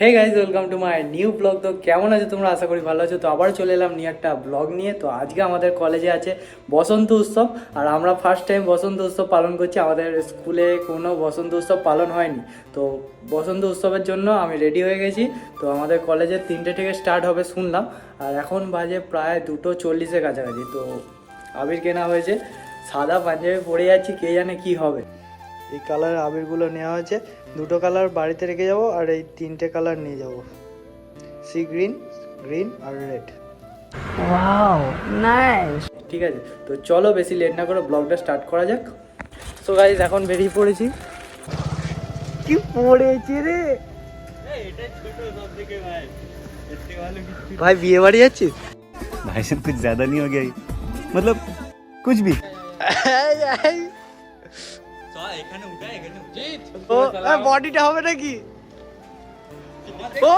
Hey guys welcome to my new blog তো কেমন আছো তোমরা? আশা করি ভালো আছো। তো আবার চলে এলাম নিয়ে একটা ব্লগ নিয়ে। তো আজকে আমাদের কলেজে আছে বসন্ত উৎসব। আর আমরা ফার্স্ট টাইম বসন্ত উৎসব পালন করছি। আমাদের স্কুলে কোনো বসন্ত উৎসব পালন হয়নি। তো বসন্ত উৎসবের জন্য আমি রেডি হয়ে গেছি। তো আমাদের কলেজে তিনটে থেকে স্টার্ট হবে শুনলাম। আর এখন বাজে প্রায় দুটো চল্লিশের কাছাকাছি। তো আবির কেনা হয়েছে। সাদা পাঞ্জাবি পরে যাচ্ছি। কে জানে কি হবে। এই কালার আবিরগুলো নেওয়া হয়েছে দুটো কালার বাড়িতে রেখে যাব আর এই তিনটে কালার নিয়ে যাব সি গ্রিন গ্রিন আর রেড Wow, nice. ঠিক আছে তো চলো বেশি লেট না করে ব্লগটা স্টার্ট করা যাক সো গাইজ এখন বেরিয়ে পড়েছি কি পড়েছে রে ভাই বিয়ে বাড়ি যাচ্ছিস भाई साहब कुछ ज्यादा नहीं हो गया ये? मतलब कुछ भी এখানে উঠা এখানে জিত ও বডিটা হবে নাকি ও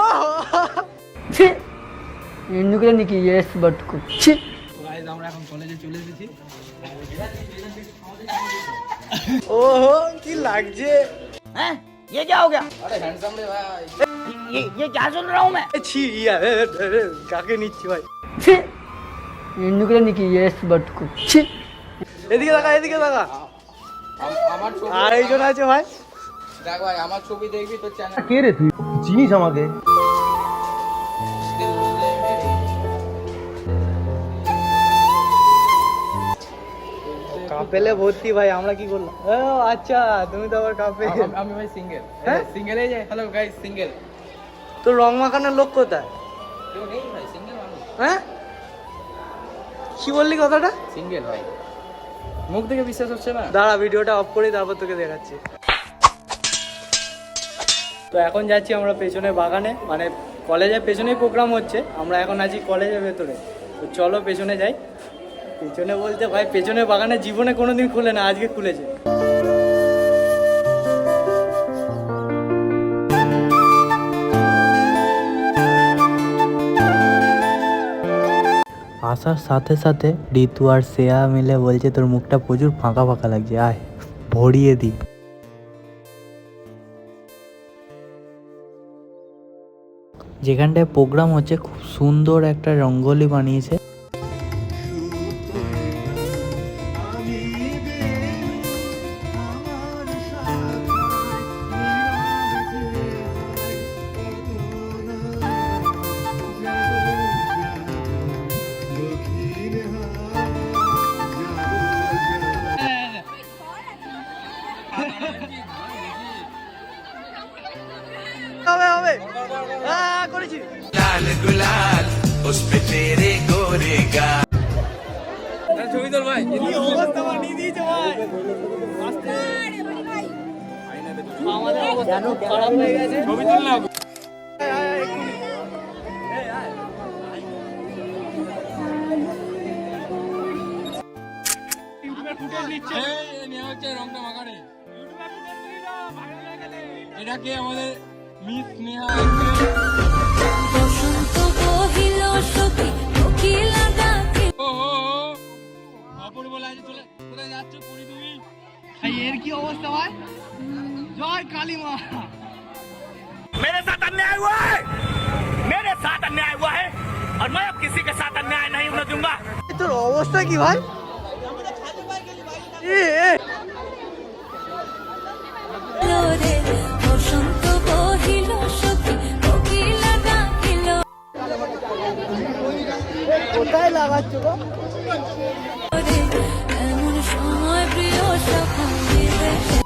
ছি ইন্দুকে নাকি ইয়েস বাট কুচি গাইস আমরা এখন কলেজে চলে এসেছি ওহো কি লাগছে হ্যাঁ ये क्या हो गया अरे हैंडसम रे भाई ये ये क्या सुन रहा हूँ मैं छी यार काके नीचे भाई छी इन्दुके नाকি ইয়েস বাট কুচি এদিকে লাগা এদিকে লাগা আমার আর এইজন আছে ভাই? দেখ ভাই আমার ছবি দেখবি তো চ্যানেল কে রে তুই? চিনিস আমাকে? কাপেলে ভর্তি ভাই আমরা কি করলাম? ও আচ্ছা তুমি তো আবার কাপে। আমি ভাই সিঙ্গেল হ্যাঁ? সিঙ্গেল এই যে হ্যালো গাইস সিঙ্গেল তো রং মাখানোর লোক কোথায়? কেউ নেই ভাই সিঙ্গেল মানুষ। হ্যাঁ? কি বললি কথাটা? সিঙ্গেল ভাই। মুখ দেখে বিশ্বাস হচ্ছে না? দাঁড়া ভিডিওটা অফ করি তারপর তোকে দেখাচ্ছি। তো এখন যাচ্ছি আমরা পেছনে বাগানে মানে কলেজের পেছনেই প্রোগ্রাম হচ্ছে আমরা এখন আছি কলেজের ভেতরে। তো চলো পেছনে যাই। পেছনে বলতে ভাই পেছনে বাগানে জীবনে কোনোদিন খুলে না আজকে খুলেছে। আসার সাথে সাথে ঋতু আর শ্রেয়া মিলে বলছে, তোর মুখটা প্রচুর ফাঁকা ফাঁকা লাগছে, আয়, ভরিয়ে দি। যেখানটায় প্রোগ্রাম হচ্ছে, খুব সুন্দর একটা রঙ্গোলি বানিয়েছে। ছবি তোল ভাই কি অবস্থা বানিয়ে দিয়েছে ভাই। আস্তে। আমাদের অবস্থা খুব খারাপ হয়ে গেছে? ছবি তুল না এটা কে আমাদের মিস নেহা এর কি অবস্থা ভাই জয় কালী মা मेरे साथ अन्याय हुआ है मेरे साथ अन्याय हुआ है और मैं अब किसी के साथ अन्याय नहीं होने दूंगा এ তোর অবস্থা কি ভাই এ, এ, রে বসন্ত বহিল কোথায় লাগাচ্ছ গো? এমন সময় প্রিয় বিদেশে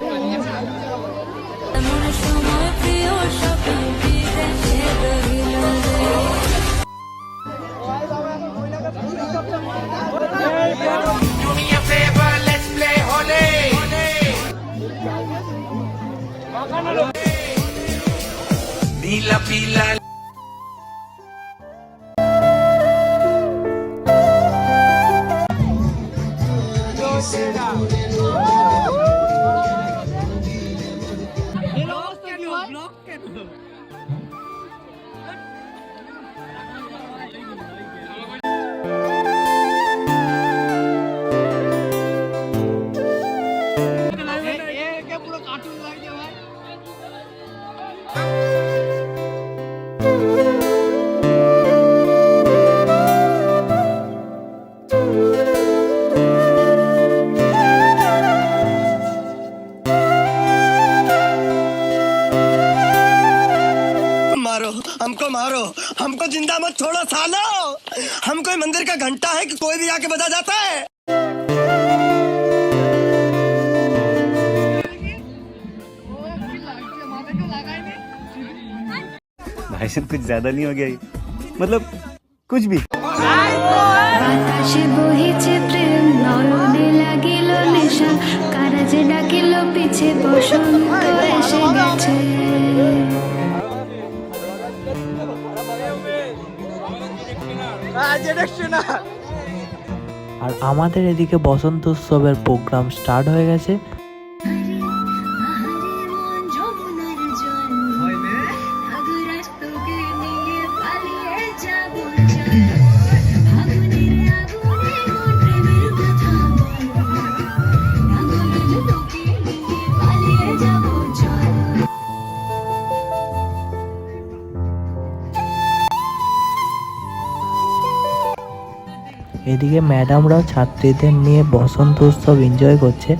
এমন সময় প্রিয় সখা বিদেশে রহিল हमको जिंदा मत छोड़ो सालो हम कोई मंदिर का घंटा है कि कोई भी आके बजा जाता है भाई साहब कुछ ज्यादा नहीं हो गया ये? मतलब कुछ भी বাতাসে বহিছে প্রেম নয়নে লাগিল নেশা কারা যে ডাকিল পিছে বসন্ত এসে গেছে আর। আমাদের এদিকে বসন্ত উৎসবের প্রোগ্রাম স্টার্ট হয়ে গেছে। এদিকে ম্যাডামরাও ছাত্রীদের নিয়ে বসন্ত উৎসব এনজয় করছে।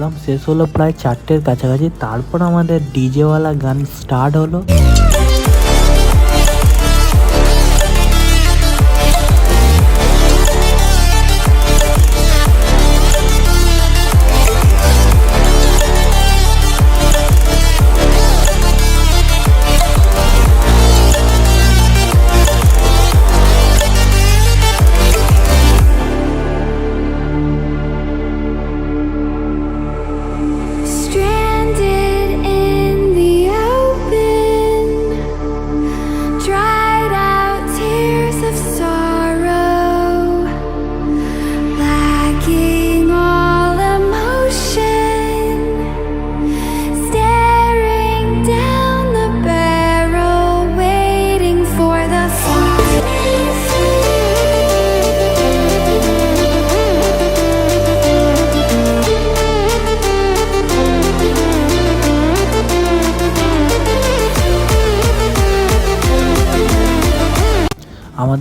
প্রোগ্রাম শেষ হলো প্রায় চারটের কাছাকাছি তারপর আমাদের ডিজেওয়ালা গান স্টার্ট হলো।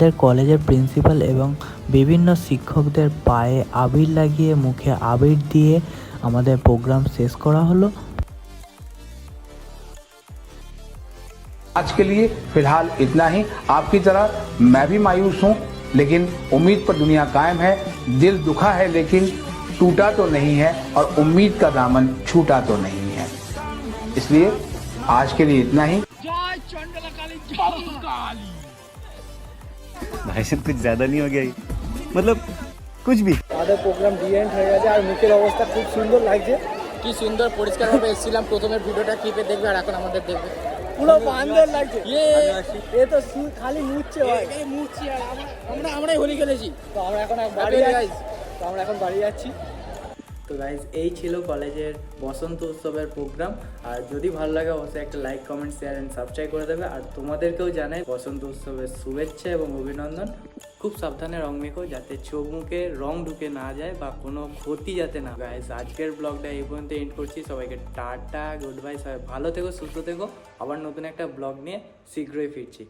আমাদের কলেজের প্রিন্সিপাল এবং বিভিন্ন শিক্ষকদের পায়ে আবির লাগিয়ে মুখে আবির দিয়ে আমাদের প্রোগ্রাম শেষ করা হলো आज के लिए फिलहाल इतना ही आपकी तरह मैं भी मायूस हूं लेकिन उम्मीद पर दुनिया कायम है दिल दुखा है लेकिन टूटा तो नहीं है और उम्मीद का दामन छूटा तो नहीं है इसलिए आज के लिए इतना ही হাসির কিছু জ্যাদা নিয়ে হয়ে গেই মতলব কুছ ভি আমাদের প্রোগ্রাম ডি এন্ড হয়ে গেছে আর মুখের অবস্থা খুব সুন্দর লাগছে। কি সুন্দর পরিষ্কার পরিষ্কারভাবে এসেছিলাম। প্রথমে ভিডিওটা ক্লিপে দেখবে আর এখন আমাদের দেখবে। পুরো বান্দর লাগছে। ইয়ে। এ তো খালি মুচ্ছে ভাই। এই মুচ্ছে আমরা আমরাই হোলি খেলেছি। তো আমরা এখন বাড়ি যাই তো আমরা এখন বাড়ি যাচ্ছি। তো গাইজ এই ছিল কলেজের বসন্ত উৎসবের প্রোগ্রাম আর যদি ভালো লাগে, অবশ্যই একটা like comment share and subscribe করে দেবে। আর তোমাদেরকেও জানাই বসন্ত উৎসবের শুভেচ্ছা এবং অভিনন্দন। খুব সাবধানে রং মেখো, যাতে চোখ মুখে রং ঢুকে না যায় বা কোনো ক্ষতি যাতে না গাইজ আজকের ব্লগটা এই পর্যন্ত এন্ড করছি। সবাইকে টাটা গুড বাই সবাই ভালো থেকো, সুস্থ থেকো। আবার নতুন একটা ব্লগ নিয়ে শীঘ্রই ফিরছি।